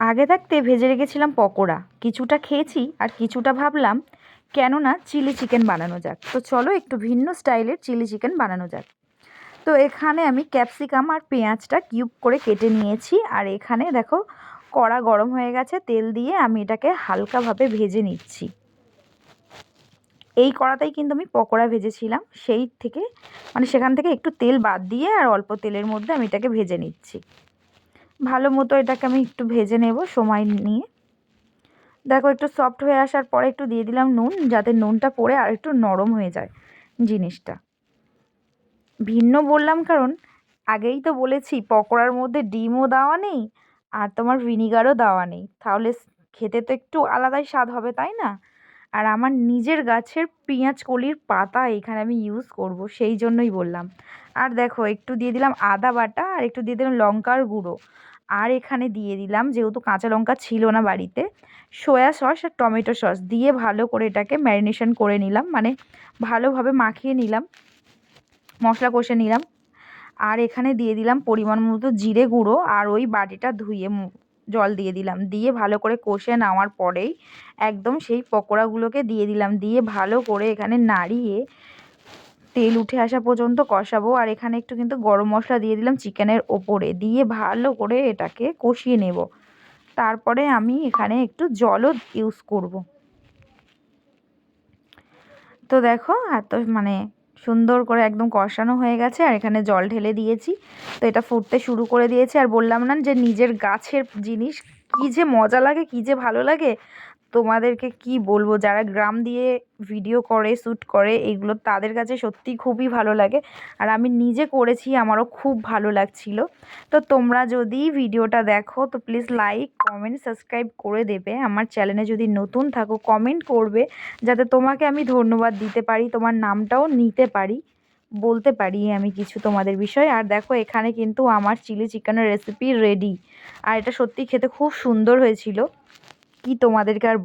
আগে থাকতে ভেজে রেখেছিলাম পকোড়া। কিছুটা খেয়েছি আর কিছুটা ভাবলাম, কেননা চিলি চিকেন বানানো যাক। তো চলো একটু ভিন্ন স্টাইলের চিলি চিকেন বানানো যাক। তো এখানে আমি ক্যাপসিকাম আর পেঁয়াজটা কিউব করে কেটে নিয়েছি আর এখানে দেখো কড়া গরম হয়ে গেছে, তেল দিয়ে আমি এটাকে হালকাভাবে ভেজে নিচ্ছি। এই কড়াতেই কিন্তু আমি পকোড়া ভেজেছিলাম, সেই থেকে মানে সেখান থেকে একটু তেল বাদ দিয়ে আর অল্প তেলের মধ্যে আমি এটাকে ভেজে নিচ্ছি। ভালো মতো এটাকে আমি একটু ভেজে নেব সময় নিয়ে। দেখো একটু সফট হয়ে আসার পরে একটু দিয়ে দিলাম নুন, যাতে নুনটা পড়ে আর একটু নরম হয়ে যায় জিনিসটা। ভিন্ন বললাম কারণ আগেই তো বলেছি, পকোড়ার মধ্যে ডিমও দেওয়া নেই আর তোমার ভিনিগারও দেওয়া নেই। তাহলে খেতে তো একটু আলাদাই স্বাদ হবে, তাই না? আর আমার নিজের গাছের পেঁয়াজ কলির পাতা এখানে আমি ইউজ করব, সেই জন্যই বললাম। আর দেখো, একটু দিয়ে দিলাম আদা বাটা আর একটু দিয়ে দিলাম লঙ্কার গুঁড়ো। আর এখানে দিয়ে দিলাম, যেহেতু কাঁচা লঙ্কা ছিল না বাড়িতে, সয়া সস আর টমেটো সস দিয়ে ভালো করে এটাকে ম্যারিনেশন করে নিলাম মানে ভালোভাবে মাখিয়ে নিলাম, মশলা কষে নিলাম। আর এখানে দিয়ে দিলাম পরিমাণ মতো জিরে গুঁড়ো আর ওই বাটিটা ধুয়ে জল দিয়ে দিলাম। দিয়ে ভালো করে কষে নেওয়ার পরেই একদম সেই পকোড়াগুলোকে দিয়ে দিলাম। দিয়ে ভালো করে এখানে নাড়িয়ে তেল উঠে আসা পর্যন্ত কষাবো। আর এখানে একটু কিন্তু গরম মশলা দিয়ে দিলাম চিকেনের ওপরে। দিয়ে ভালো করে এটাকে কষিয়ে নেব। তারপরে আমি এখানে একটু জলও ইউজ করব। তো দেখো, এত মানে সুন্দর করে একদম কষানো হয়ে গেছে। আর এখানে জল ঢেলে দিয়েছি। তো এটা ফুটতে শুরু করে দিয়েছি। আর বললাম না যে নিজের গাছের জিনিস কী যে মজা লাগে, কী যে ভালো লাগে। তোমাদেরকে কি বলব? যারা গ্রাম দিয়ে ভিডিও করে শ্যুট করে, এগুলো তাদের কাছে সত্যি খুবই ভালো লাগে। আর আমি নিজে করেছি, আমারও খুব ভালো লাগছিল। তো তোমরা যদি ভিডিওটা দেখো, তো প্লিজ লাইক কমেন্ট সাবস্ক্রাইব করে দেবে। আমার চ্যানেলে যদি নতুন থাকো কমেন্ট করবে, যাতে তোমাকে আমি ধন্যবাদ দিতে পারি, তোমার নামটাও নিতে পারি, বলতে পারি আমি কিছু তোমাদের বিষয়ে। আর দেখো, এখানে কিন্তু আমার চিলি চিকেনের রেসিপি রেডি আর এটা সত্যি খেতে খুব সুন্দর হয়েছিল। কি তোমাদেরকে আর